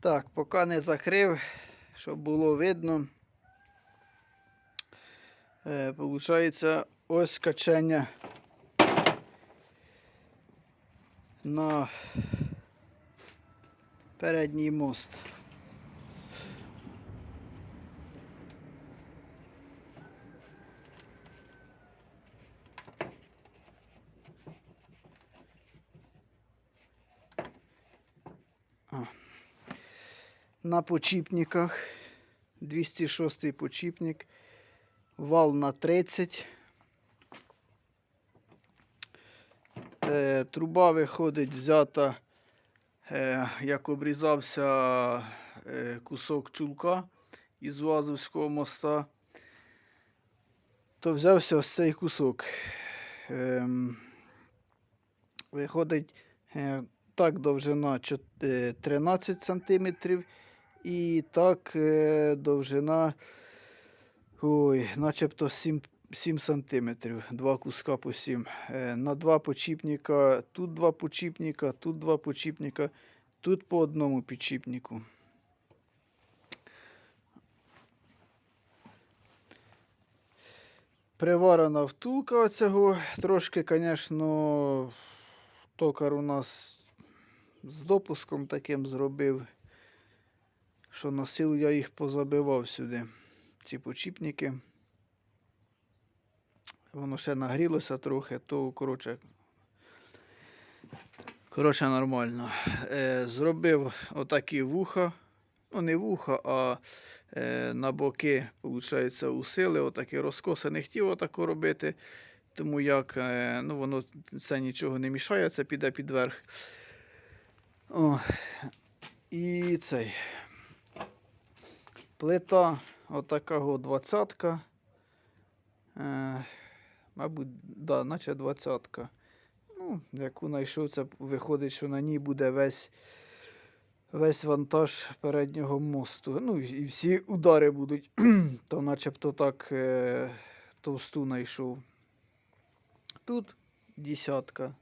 Так, поки не закрив, щоб було видно. Е, получається ось качення на передній мост. На почіпниках 206 почіпник, вал на 30. Е, труба виходить взята, е, як обрізався е, кусок чулка із Вазовського моста, то взявся ось цей кусок. Ем, виходить е, так довжина е, 13 см і так е, довжина ой, начебто 7, 7 см. Два куска по 7. Е, на два почіпника, тут два почіпника, тут два почіпника, тут по одному підчіпнику. Приварена втулка оцього. Трошки, звісно, токар у нас з допуском таким зробив, що на силу я їх позабивав сюди. Ці почіпники. Воно ще нагрілося трохи, то коротше. Коротше, нормально. Е, зробив отакі вуха. Ну, не вуха, а е, на боки, виходить, усили. Отакі розкоси не хотів отако робити. Тому як е, ну, воно це нічого не мішає, це піде під верх. О, і цей. Плита отакого двадцятка. Е, мабуть, да, наче двадцятка. Ну, яку знайшов, це виходить, що на ній буде весь, весь вантаж переднього мосту. Ну, і всі удари будуть. То начебто так е, товсту знайшов. Тут десятка.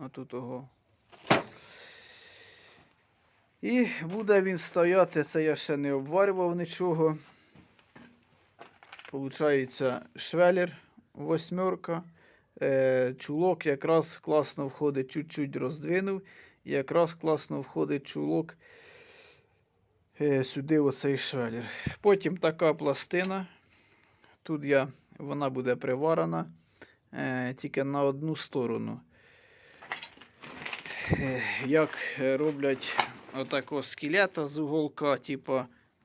А тут ого. І буде він стояти, це я ще не обварював нічого. Получається швелір восьмерка. Е, чулок якраз класно входить, чуть-чуть роздвинув. І якраз класно входить чулок е, сюди оцей швелір. Потім така пластина. Тут я, вона буде приварена е, тільки на одну сторону. Як роблять отакого скелета з уголка, типу,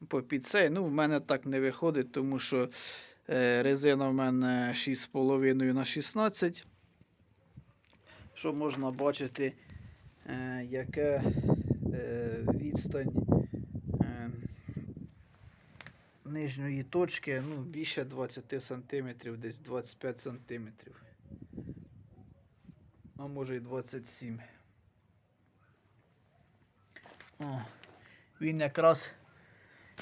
попід цей. Ну, в мене так не виходить, тому що е, резина в мене 6,5 на 16. Що можна бачити, е, яке е, відстань е, нижньої точки, ну, більше 20 см, десь 25 см. А може і 27 О, він якраз,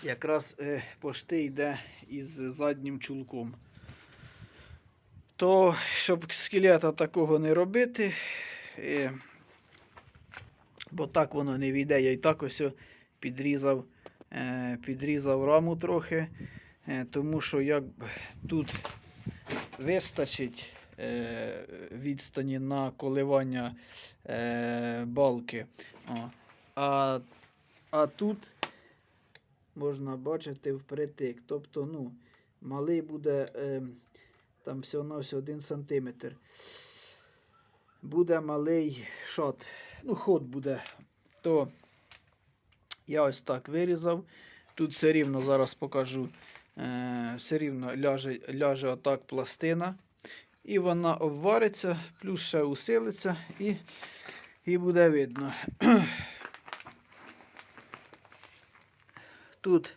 якраз е, пошти йде із заднім чулком. То, щоб скелета такого не робити, е, бо так воно не війде, я і так ось підрізав, е, підрізав раму трохи, е, тому що як тут вистачить е, відстані на коливання е, балки. О. А, а тут можна бачити впритик. Тобто, ну, малий буде е, там всього на все 1 см. Буде малий шот. Ну, ход буде. То я ось так вирізав. Тут все рівно зараз покажу. Е, все рівно ляже, ляже отак пластина. І вона обвариться, плюс ще усилиться і, і буде видно. Тут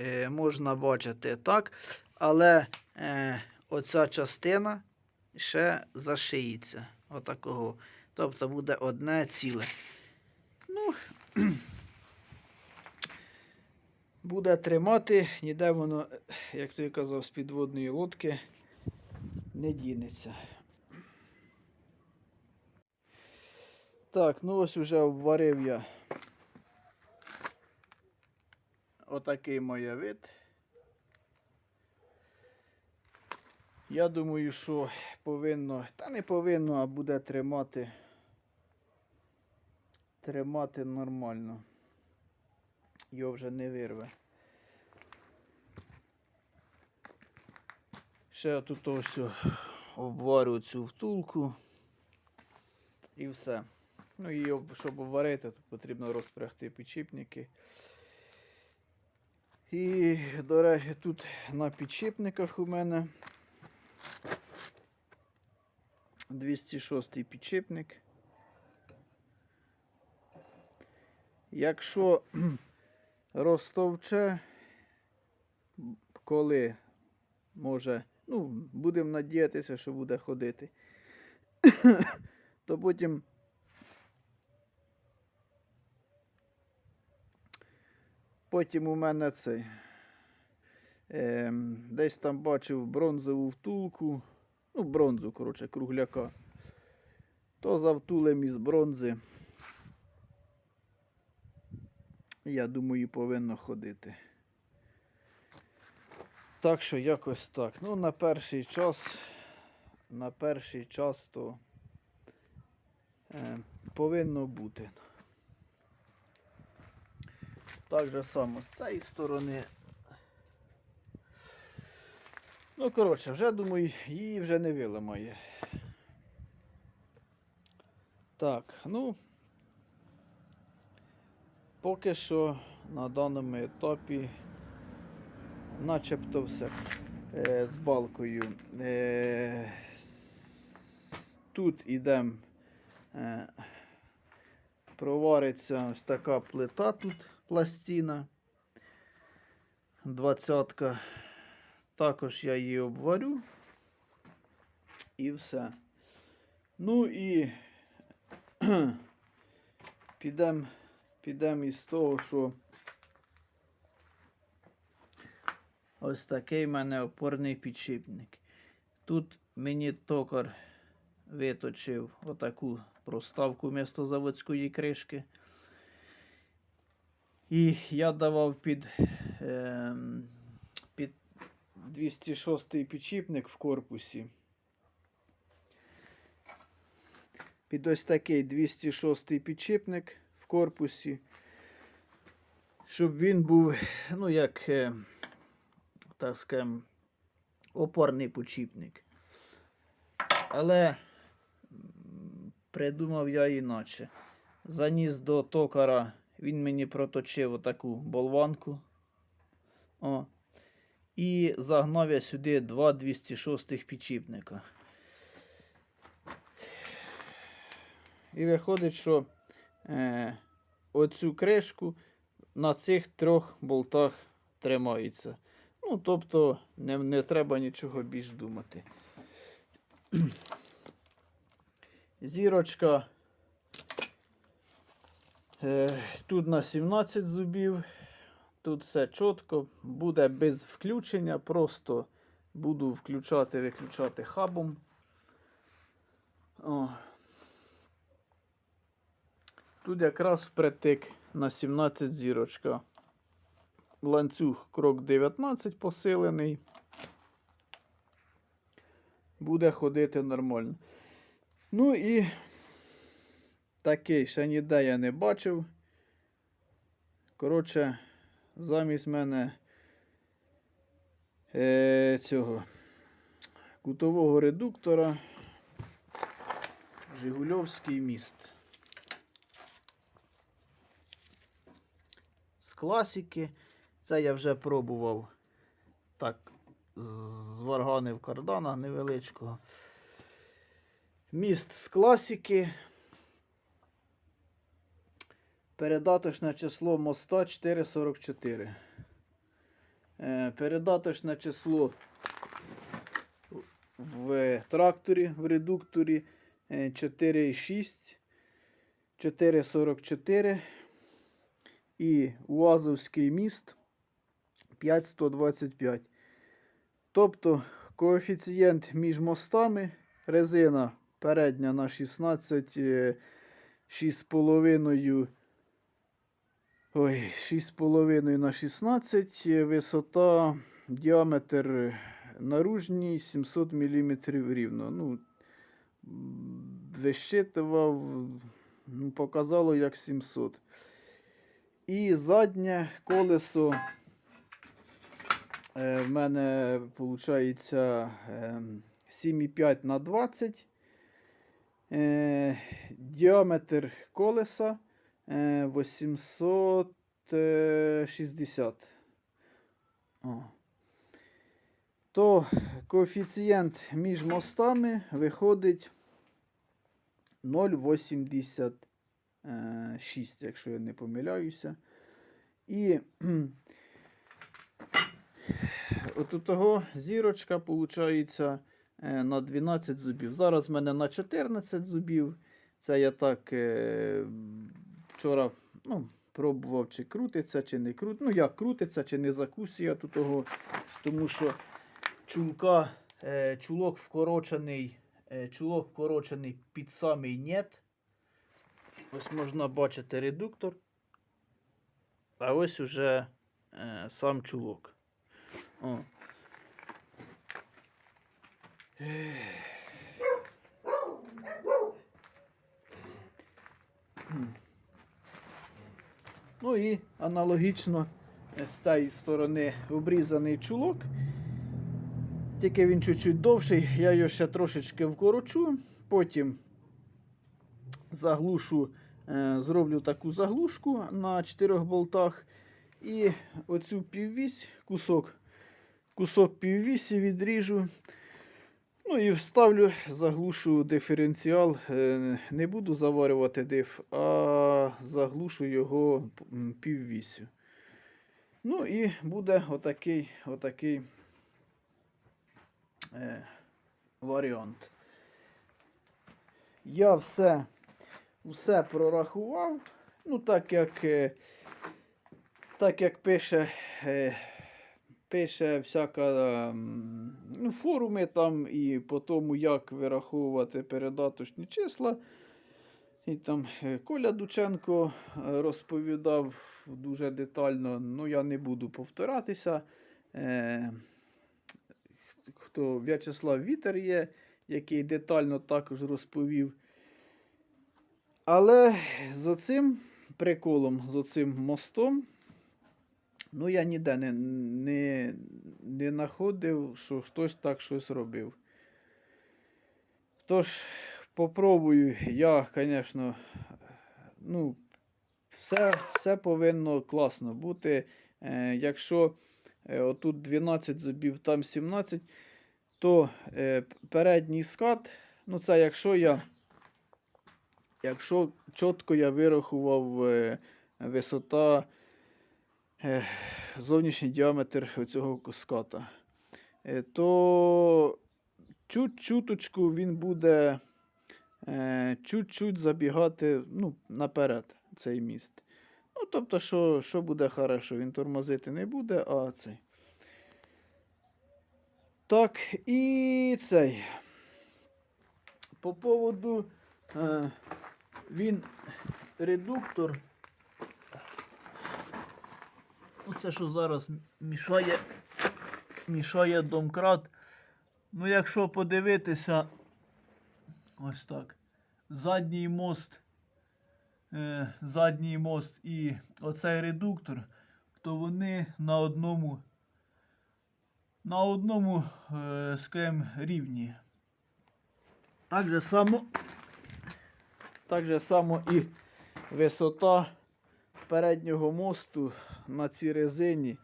е, можна бачити так, але е, оця частина ще зашиється. Отакого. Тобто буде одне ціле. Ну, буде тримати, ніде воно, як той казав, з підводної лодки не дінеться. Так, ну ось уже обварив я отакий має вид. Я думаю, що повинно, та не повинно, а буде тримати. Тримати нормально. Його вже не вирве. Ще тут ось обварю цю втулку. І все. Ну і щоб обварити, то потрібно розпрягти підшипники. І, до речі, тут на підшипниках у мене 206 підшипник. Якщо розтовче, коли може, ну, будемо надіятися, що буде ходити, то потім Потім у мене цей. Е, десь там бачив бронзову втулку. Ну, бронзу, коротше, кругляка. То за втулем із бронзи. Я думаю, повинно ходити. Так що якось так. Ну, на перший час. На перший час то е, повинно бути. Так же само з цієї сторони. Ну, коротше, вже думаю, її вже не виламає. Так, ну. Поки що на даному етапі начебто все е, з балкою. Е, тут ідемо. Е, провариться ось така плита тут пластина. Двадцятка. Також я її обварю. І все. Ну і підемо підем із того, що ось такий в мене опорний підшипник. Тут мені токар виточив отаку проставку вмісто заводської кришки. І я давав під, ем, під 206 підшипник в корпусі. Під ось такий 206 підшипник в корпусі. Щоб він був, ну, як, е, так скажем, опорний підшипник. Але придумав я іначе. Заніс до токара, він мені проточив отаку болванку. О. І загнав я сюди два 206 підшипника. І виходить, що е, оцю кришку на цих трьох болтах тримається. Ну, тобто, не, не треба нічого більш думати. Зірочка. Е, тут на 17 зубів. Тут все чітко. Буде без включення. Просто буду включати, виключати хабом. О. Тут якраз впритик на 17 зірочка. Ланцюг крок 19 посилений. Буде ходити нормально. Ну і такий ще ніде я не бачив. Коротше, замість мене е, цього кутового редуктора Жигульовський міст. З класики. Це я вже пробував так, зварганив кардана невеличкого. Міст з класики. Передаточне число моста 444. Е, Передаточне число в тракторі, в редукторі е, 4,6, 4,44. І УАЗовський міст 5,125. Тобто коефіцієнт між мостами резина передня на 16, е, 6,5 Ой, 6,5 на 16, е, висота, діаметр наружній 700 мм рівно. Ну, вищитував, ну, показало як 700. І заднє колесо е, в мене виходить 7,5 на 20. Е, діаметр колеса е, 860. О. То коефіцієнт між мостами виходить 0,86, якщо я не помиляюся. І от у того зірочка виходить на 12 зубів. Зараз в мене на 14 зубів. Це я так е, вчора ну, пробував, чи крутиться, чи не крутиться. Ну, як крутиться, чи не закусує тут того. Тому що чулка, е, чулок вкорочений, е, чулок вкорочений під самий нет. Ось можна бачити редуктор. А ось уже е, сам чулок. О. Ну і аналогічно з тієї сторони обрізаний чулок. Тільки він чуть-чуть довший, я його ще трошечки вкорочу, потім заглушу, е, зроблю таку заглушку на 4 болтах. І оцю піввісь, кусок, кусок піввісі відріжу. Ну і вставлю, заглушу диференціал. Е, Не буду заварювати диф, а заглушу його піввісю. Ну і буде отакий, отакий е, варіант. Я все, все прорахував. Ну, так як, е, так як пише. Е, пише всяка ну, форуми там і по тому, як вираховувати передаточні числа. І там е, Коля Дученко е, розповідав дуже детально, ну я не буду повторятися. Е, Хто В'ячеслав Вітер є, який детально також розповів. Але з оцим приколом, з оцим мостом, Ну, я ніде не, не, не знаходив, що хтось так щось робив. Тож, попробую, я, звісно, ну, все, все повинно класно бути. Е, якщо е, отут 12 зубів, там 17, то е, передній скат, ну це якщо я, якщо чітко я вирахував е, висота. Зовнішній діаметр цього ската, е, то чуть-чуточку він буде е, чуть-чуть забігати ну, наперед цей міст. Ну, тобто, що що буде хорошо, він тормозити не буде, а цей. Так, і цей. По поводу е, він редуктор. Оце, що зараз мішає, мішає домкрат. Ну, якщо подивитися, ось так. Задній мост, е, задній мост і оцей редуктор, то вони на одному, на одному е, скажімо, рівні. Так же само, так же само і висота переднього мосту на цій резині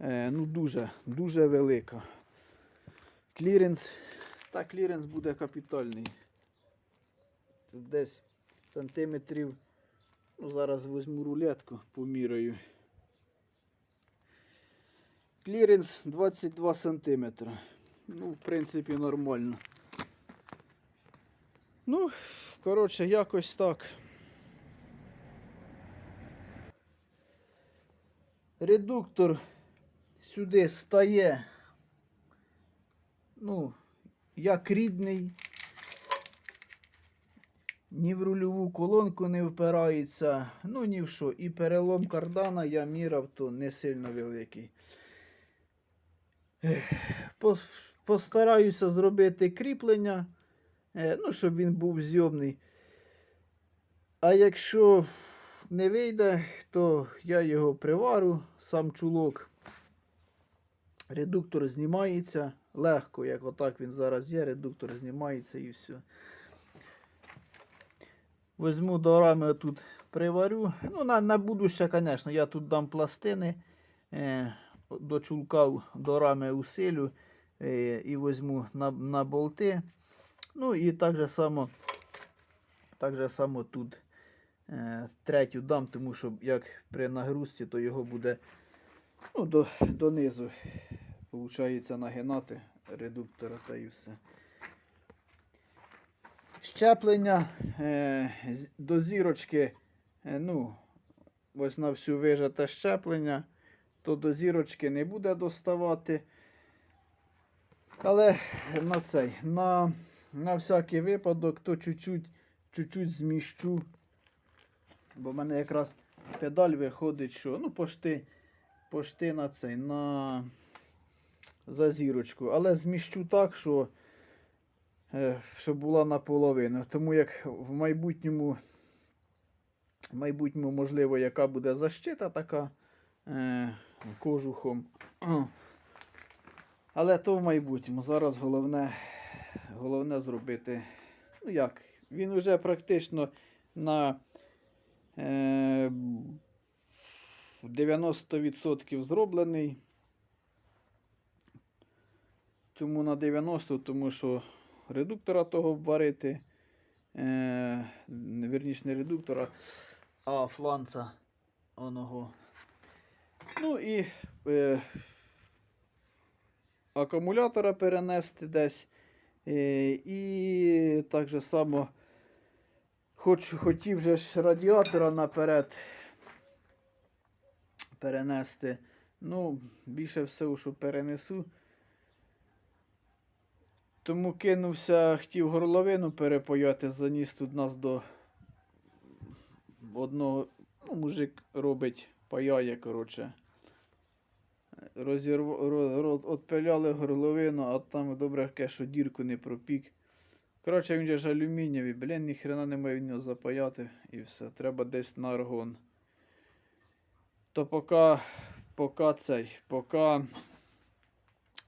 е, ну, дуже, дуже велика. Кліренс, та кліренс буде капітальний. Тут десь сантиметрів. Ну, зараз візьму рулетку, поміряю. Кліренс 22 сантиметра. Ну, в принципі, нормально. Ну, коротше, якось так. Редуктор сюди стає, ну, як рідний. ні в рульову колонку не впирається, ну ні в що. І перелом кардана я міряв, то не сильно великий. Постараюся зробити кріплення, е, ну, щоб він був зйомний. А якщо не вийде, то я його привару, сам чулок. Редуктор знімається легко, як отак він зараз є, редуктор знімається і все. Візьму до рами тут приварю. Ну, на, на будуще, звісно, я тут дам пластини. Е, до чулка в- до рами усилю е, і візьму на, на болти. Ну і так же само, так же само тут третю дам, тому що як при нагрузці, то його буде ну, до, донизу. Получається нагинати редуктора та і все. Щеплення е, до зірочки, е, ну, ось на всю вижате щеплення, то до зірочки не буде доставати. Але на цей, на, на всякий випадок, то чуть-чуть, чуть-чуть зміщу. Бо в мене якраз педаль виходить, що ну, пошти, пошти на цей, на за зірочку. Але зміщу так, що е, щоб була наполовину. Тому як в майбутньому, в майбутньому, можливо, яка буде защита така е, кожухом. Але то в майбутньому. Зараз головне, головне зробити. Ну як, він вже практично на 90% зроблений. Чому на 90? Тому що редуктора того варити. Е, вірніше не редуктора, а фланца оного. Ну і е, акумулятора перенести десь. Е, і так же само хоч, хотів же ж радіатора наперед перенести. Ну, більше всього, що перенесу. Тому кинувся, хотів горловину перепаяти, заніс тут нас до одного, ну, мужик робить, паяє, коротше. Розірв... ро- ро- Отпиляли горловину, а там добре що дірку не пропік. Коротше, він же ж алюмінієвий, блін, ніхрена немає в нього запаяти і все. Треба десь на аргон. То поки, поки цей, поки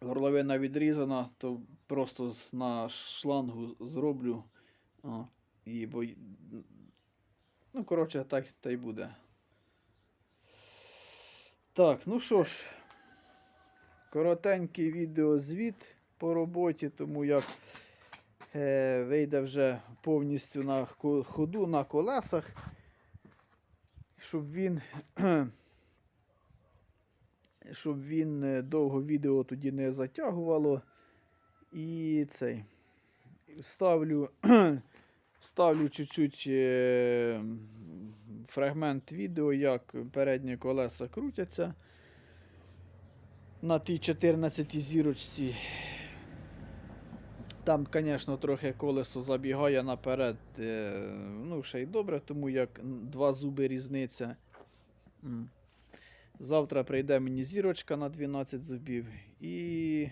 горловина відрізана, то просто на шлангу зроблю. О, і бо... Ну, коротше, так та й буде. Так, ну що ж, коротенький відеозвіт по роботі, тому як вийде вже повністю на ходу на колесах, щоб він, щоб він е, довго відео тоді не затягувало. І цей. Ставлю, ставлю чуть-чуть е, фрагмент відео, як передні колеса крутяться на тій 14 зірочці. Там, звісно, трохи колесо забігає наперед. е, Ну, ще й добре, тому як два зуби різниця. Завтра прийде мені зірочка на 12 зубів і.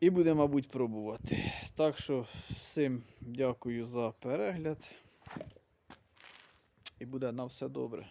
І буде, мабуть, пробувати. Так що всім дякую за перегляд. І буде на все добре.